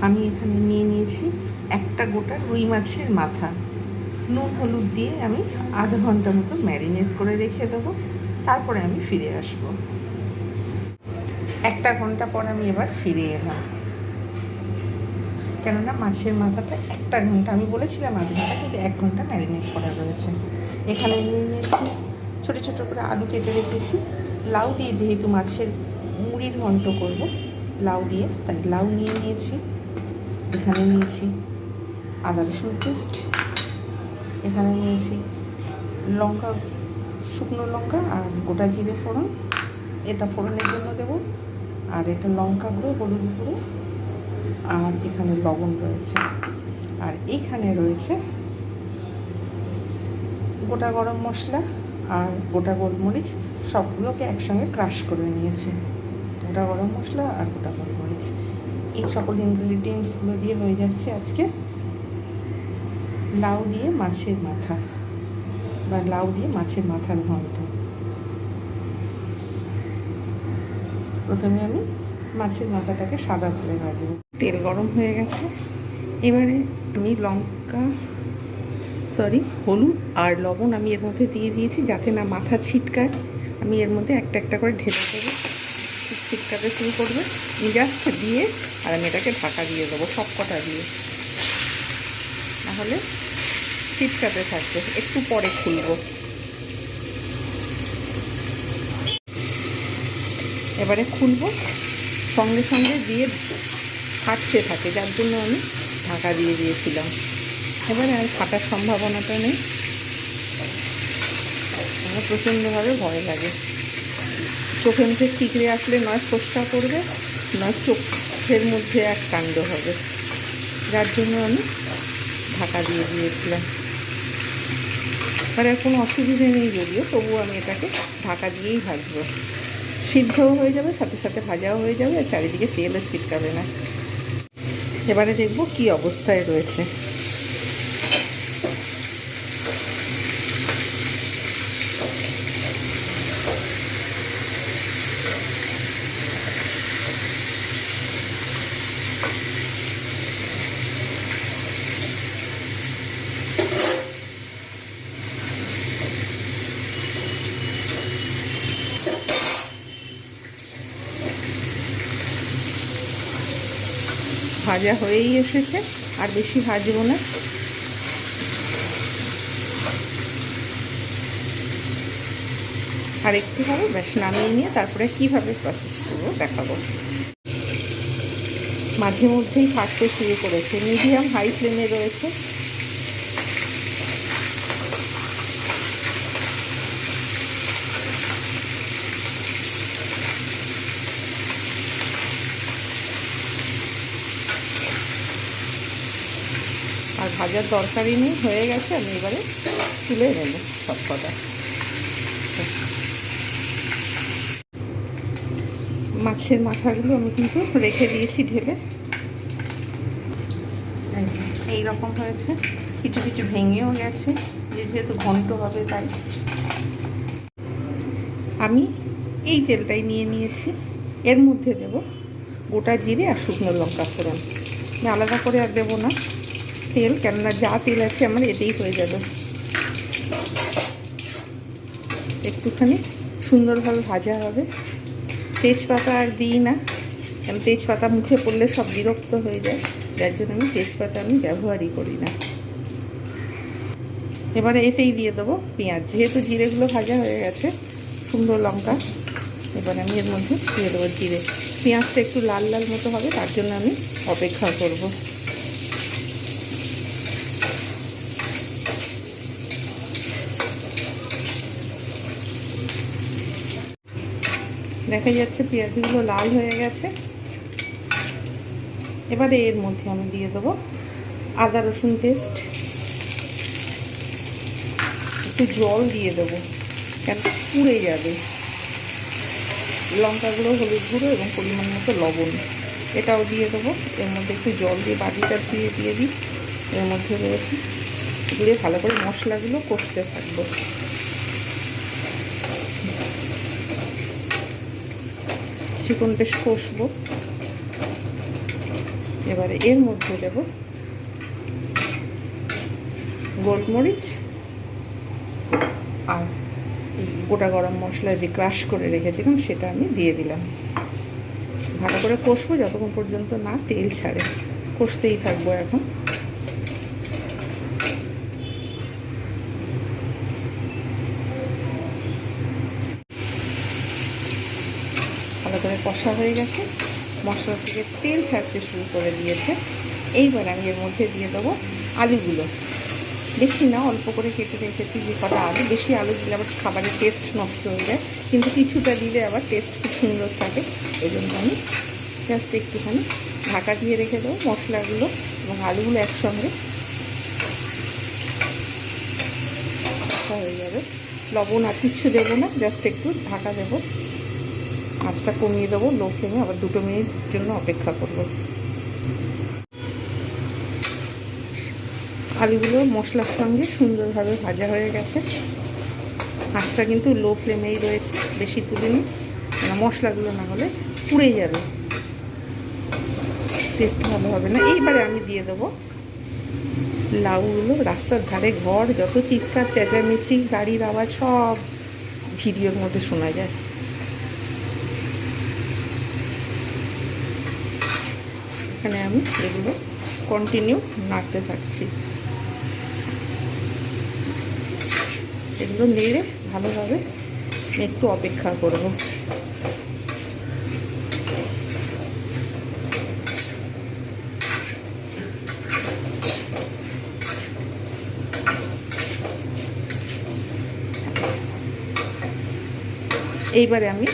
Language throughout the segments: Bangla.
আমি এখানে নিয়ে নিয়েছি একটা গোটা রুই মাছের মাথা। নুন, হলুদ দিয়ে আমি আধা ঘণ্টা মতো ম্যারিনেট করে রেখে দেবো। তারপরে আমি ফিরে আসব। একটা ঘণ্টা পর আমি এবার ফিরে এলাম। কেননা মাছের মাথাটা একটা ঘণ্টা, আমি বলেছিলাম আধ ঘণ্টা, কিন্তু এক ঘণ্টা ম্যারিনেট করা রয়েছে। এখানে নিয়ে নিয়েছি ছোটো ছোটো করে আলু কেটে রেখেছি। লাউ দিয়ে যেহেতু মাছের মুড়ির ঘন্ট করব লাউ দিয়ে, তাই লাউ নিয়ে নিয়েছি। এখানে নিয়েছি আদা রসুন পেস্ট, এখানে নিয়েছি লঙ্কা, শুকনো লঙ্কা আর গোটা জিরে ফোড়ন। এটা ফোড়নের জন্য দেব। আর এটা লঙ্কা গুঁড়ো, হলুদ গুঁড়ো আর এখানে লবণ রয়েছে। আর এখানে রয়েছে গোটা গরম মশলা আর গোটা গোলমরিচ, সবগুলোকে একসঙ্গে ক্রাশ করে নিয়েছি। গোটা গরম মশলা আর গোটা গোলমরিচ এই সকল ইনগ্রিডিয়েন্টসগুলো দিয়ে হয়ে যাচ্ছে আজকে। লাউ দিয়ে মাছের মাথা। বা লাউ দিয়ে মাছের মাথার ঘন্ট। প্রথমে আমি মাছের মাথাটাকে সাদা করে ভাজবো। তেল গরম হয়ে গেছে। এবারে আমি লঙ্কা সরি হলুদ আর লবণ আমি এর মধ্যে দিয়ে দিয়েছি যাতে না মাথা ছিটকায়। আমি এর মধ্যে একটা একটা করে ঢেলে দেবো। ছিটকাতে শুরু করবে। জাস্ট দিয়ে আর আমি এটাকে ঢাকা দিয়ে দেবো সব কটা দিয়ে। নাহলে ছিটকাতে থাকবে, একটু পরে খুলবো। এবারে খুলবো, সঙ্গে সঙ্গে দিয়ে ফাটতে থাকে, যার জন্য আমি ঢাকা দিয়ে দিয়েছিলাম। এবারে আর ফাটার সম্ভাবনাটা নেই। আমার প্রচণ্ডভাবে ভয় লাগে। চোখে মুখে ঠিকরে আসলে নয় ফোসকা করবে নয় চোখের মধ্যে এক কাণ্ড হবে। যার জন্য আমি ঢাকা দিয়ে দিয়েছিলাম। আর কোনো অসুবিধে নেই যদিও, তবুও আমি এটাকে ঢাকা দিয়েই ভাজবো। সিদ্ধও হয়ে যাবে, সাথে সাথে ভাজাও হয়ে যাবে, আর চারিদিকে তেলও ছিটকাবে না। এবারে দেখব কি অবস্থায় রয়েছে। ভাজা হয়েই এসেছে, আর বেশি ভাজবো না। আর একটু হবে ব্যাস নামিয়ে নিয়ে তারপরে কীভাবে প্রসেস করব দেখাবো। মাঝে মধ্যেই ফাটতে শুরু করেছে মিডিয়াম হাই ফ্লেমে রয়েছে। ভাজার দরকারই নেই হয়ে গেছে, আমি এবারে তুলে নেব সব কটা। মাছের মাথাগুলো আমি কিন্তু রেখে দিয়েছি ঢেলে। এই রকম হয়েছে, কিছু কিছু ভেঙেও গেছে যেহেতু ঘন্ট হবে তাই। আমি এই তেলটাই নিয়ে নিয়েছি, এর মধ্যে দেব গোটা জিরে আর শুকনো লঙ্কা ফোড়ন। আলাদা করে আর দেবো না। তেল কেননা যা তেল আছে আমার এতেই হয়ে যাবে। একটুখানি সুন্দরভাবে ভাজা হবে। তেজপাতা আর দিই না কেন তেজপাতা মুখে পড়লে সব বিরক্ত হয়ে যায়। যার জন্য আমি তেজপাতা আমি ব্যবহারই করি না। এবারে এতেই দিয়ে দেবো পেঁয়াজ। যেহেতু জিরেগুলো ভাজা হয়ে গেছে সুন্দর লঙ্কা, এবার আমি এর মধ্যে দিয়ে দেবো জিরে। পেঁয়াজটা একটু লাল লাল মতো হবে, তার জন্য আমি অপেক্ষা করব। দেখা যাচ্ছে পেঁয়াজগুলো লাল হয়ে গেছে। এবারে এর মধ্যে আমি দিয়ে দেবো আদা রসুন পেস্ট। একটু জল দিয়ে দেবো, কেন পুড়ে যাবে। লঙ্কা গুঁড়ো হলুদ গুঁড়ো এবং পরিমাণ মতো লবণ। এটাও দিয়ে দেবো, এর মধ্যে একটু জল দিয়ে বাটিটা ধুয়ে দিয়ে দিই। এর মধ্যে রয়েছে, দিয়ে ভালো করে মশলাগুলো কষতে থাকব। কিছুক্ষণ বেশ কষবো। এবারে এর মধ্যে দেব গোলমরিচ আর গোটা গরম মশলা যে ক্রাশ করে রেখেছিলাম, সেটা আমি দিয়ে দিলাম। ভালো করে কষবো, যতক্ষণ পর্যন্ত না তেল ছাড়ে। কষতেই থাকব এখন ভালো করে কষা হয়ে গেছে। মশলা থেকে তেল ছাড়তে শুরু করে দিয়েছে। এইবার আমি এর মধ্যে দিয়ে দেবো আলুগুলো। বেশি না, অল্প করে কেটে রেখেছি যে কটা আলু। বেশি আলু দিলে আবার খাবারের টেস্ট নষ্ট হয়ে যায়। কিন্তু কিছুটা দিলে আবার টেস্ট খুব সুন্দর থাকে। এই জন্য আমি জাস্ট একটুখানি ঢাকা দিয়ে রেখে দেবো মশলাগুলো এবং আলুগুলো একসঙ্গে। হয়ে যাবে। লবণ আর কিচ্ছু দেবো না জাস্ট একটু ঢাকা দেবো। আঁচটা কমিয়ে দেবো লো ফ্লেমে আবার দুটো মিনিট জন্য অপেক্ষা করব। আলুগুলো মশলার সঙ্গে সুন্দরভাবে ভাজা হয়ে গেছে। আঁচটা কিন্তু লো ফ্লেমেই রয়েছে, বেশি তুলিনি না। মশলাগুলো না হলে পুড়ে যাবে। টেস্ট ভালো হবে না। এইবারে আমি দিয়ে দেবো লাউগুলো। রাস্তার ধারে ঘর, যত চিৎকার, চেঁচামেচি, গাড়ির আওয়াজ, সব ভিডিওর মধ্যে শোনা যায়। এখানে আমি এগুলো কন্টিনিউ নাড়তে থাকছি। এগুলো নেড়ে ভালোভাবে একটু অপেক্ষা করব। এইবারে আমি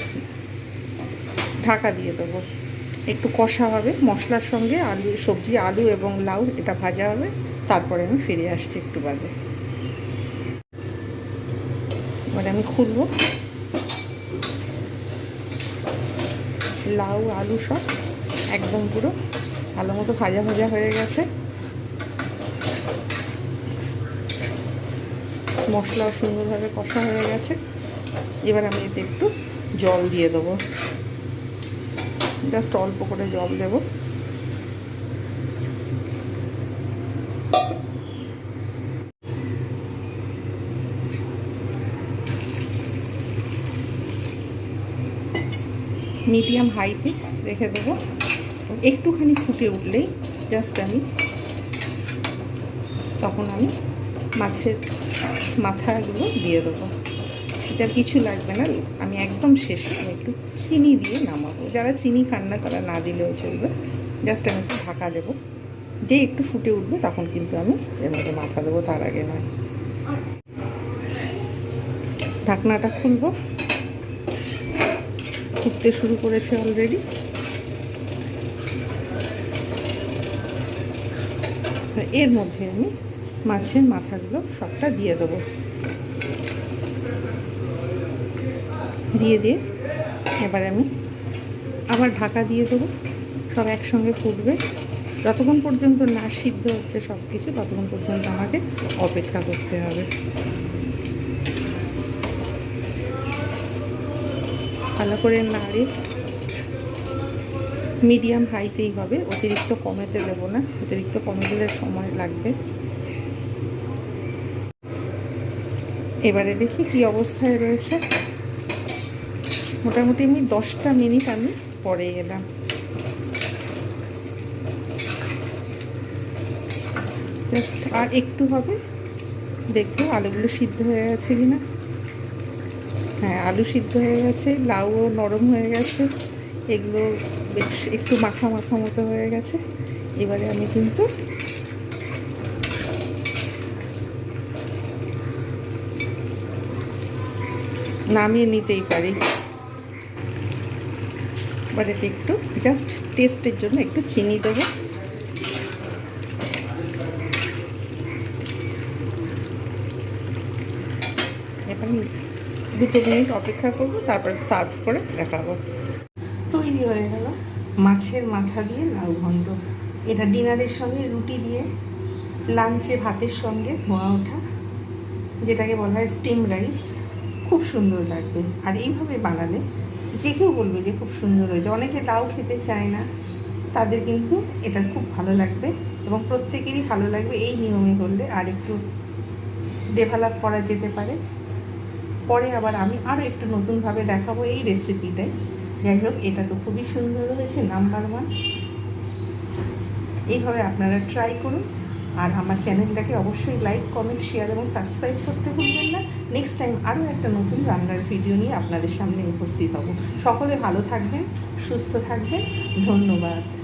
ঢাকা দিয়ে দেবো। একটু কষা হবে, মশলার সঙ্গে আলু, সবজি, আলু এবং লাউ, এটা ভাজা হবে। তারপরে আমি ফিরে আসছি একটু বাদে। এবারে আমি খুলবো। লাউ, আলু সব একদম পুরো ভালো মতো ভাজা ভাজা হয়ে গেছে। মশলাও সুন্দরভাবে কষা হয়ে গেছে। এবার আমি এতে একটু জল দিয়ে দেবো। জাস্ট অল্প করে জল দেব। মিডিয়াম হাইতে রেখে দেবো। একটুখানি ফুটে উঠলেই জাস্ট আমি তখন আমি মাছের মাথাগুলো দিয়ে দেবো। এটা কিছু লাগবে না। আমি একদম শেষে। আমি একটু চিনি দিয়ে নামাবো। যারা চিনি খান না তারা না দিলেও চলবে। জাস্ট আমি একটু ঢাকা দেবো। যে একটু ফুটে উঠবে তখন কিন্তু আমি এর মধ্যে মাথা দেবো, তার আগে নয়। ঢাকনাটা খুলবো। ফুটতে শুরু করেছে অলরেডি এর মধ্যে আমি মাছের মাথাগুলো সবটা দিয়ে দেবো। দিয়ে দিয়ে এবার আমি আবার ঢাকা দিয়ে দেবো। সব একসঙ্গে ফুটবে। যতক্ষণ পর্যন্ত না সিদ্ধ হচ্ছে সব কিছু ততক্ষণ পর্যন্ত আমাকে অপেক্ষা করতে হবে। ভালো করে নাড়ে। মিডিয়াম হাইতেই হবে। অতিরিক্ত কমেতে দেবো না। অতিরিক্ত কমে দিলে সময় লাগবে। এবারে দেখি কি অবস্থায় রয়েছে। মোটামুটি আমি দশটা মিনিট আমি পরে এলাম। জাস্ট আর একটু হবে। দেখব আলুগুলো সিদ্ধ হয়ে গেছে কি না হ্যাঁ আলু সিদ্ধ হয়ে গেছে, লাউও নরম হয়ে গেছে। এগুলো বেশ একটু মাখা মাখা মতো হয়ে গেছে। এবারে আমি কিন্তু নামিয়ে নিতেই পারি। এবার একটু জাস্ট টেস্টের জন্য একটু চিনি দেবো। এবার দুটো মিনিট অপেক্ষা করব, তারপর সার্ভ করে দেখাবো। তৈরি হয়ে গেল। মাছের মাথা দিয়ে লাউ ঘন্ট। এটা ডিনারের সঙ্গে, রুটি দিয়ে। লাঞ্চে, ভাতের সঙ্গে ধোঁয়া ওঠা, যেটাকে বলা হয় স্টিম রাইস খুব সুন্দর লাগবে। আর এইভাবে বানালে যে কেউ বলবে যে খুব সুন্দর হয়েছে। অনেকে লাউ খেতে চায় না। তাদের কিন্তু এটা খুব ভালো লাগবে এবং প্রত্যেকেরই ভালো লাগবে এই নিয়মে করলে আর একটু ডেভেলপ করা যেতে পারে। পরে আবার আমি আরও একটু নতুনভাবে দেখাবো এই রেসিপিটাই যাই হোক, এটা তো খুবই সুন্দর হয়েছে নাম্বার ওয়ান এইভাবে আপনারা ট্রাই করুন। আর আমার চ্যানেলটাকে অবশ্যই লাইক কমেন্ট শেয়ার এবং সাবস্ক্রাইব করতে ভুলবেন না। নেক্সট টাইম আরও একটা নতুন রান্নার ভিডিও নিয়ে আপনাদের সামনে উপস্থিত হব। সকলে ভালো থাকবেন, সুস্থ থাকবেন। ধন্যবাদ।